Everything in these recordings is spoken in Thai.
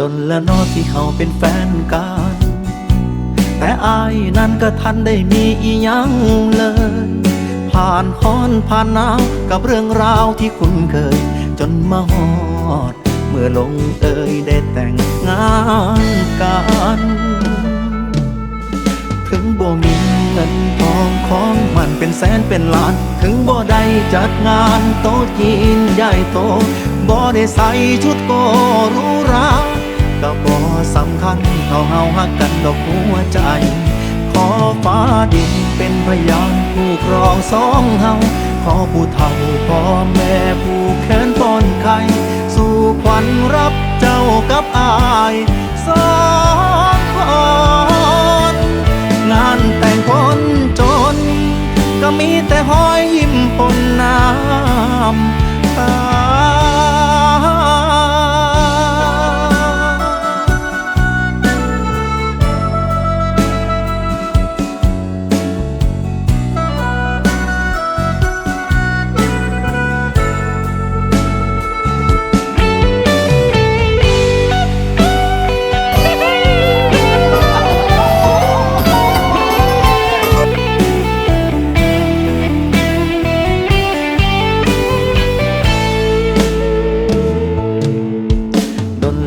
ดนและนอที่เขาเป็นแฟนกัน แต่อายนั้นก็ทันได้มีอียังเลย ผ่านฮ้อนผ่านหนาวกับเรื่องราวที่คุ้นเคย จนมาฮอด เมื่อลงเอยได้แต่งงานกัน ถึงบ่มีเงินทองของมันเป็นแสนเป็นล้าน ถึงบ่ได้จัดงานโต๊ะจีนใหญ่โตบ่ได้ใส่ชุดโกรูหรา ก็บ่สำคัญเท่าเฮาฮักกันดอกหัวใจ ขอฟ้าดินเป็นพยานผู้ครองสองเฮาขอผู้เฒ่าพ่อแม่ผู้แขนป้อนไข่สู่ขวัญรับเจ้ากับอายสองคนงานแต่งคนจน ก็มีแต่หอยยิ้มปนน้ำตา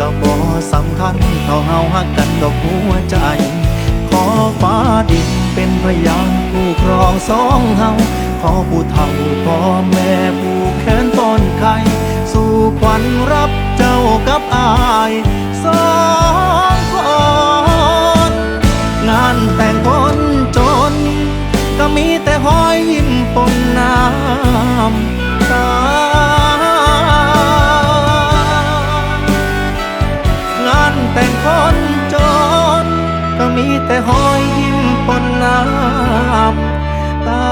ก็บ่สำคัญเท่าเฮาฮักกันดอกหัวใจ ขอฟ้าดินเป็นพยานผู้ครองสองเฮาขอผู้เฒ่าพ่อแม่ผู้แขนป้อนไข่สู่ขวัญรับเจ้ากับอายสองคนงานแต่งคนจน ก็มีแต่หอยยิ้มปนน้ำ จร ก็มีแต่หอยยิ้มปนน้ำตา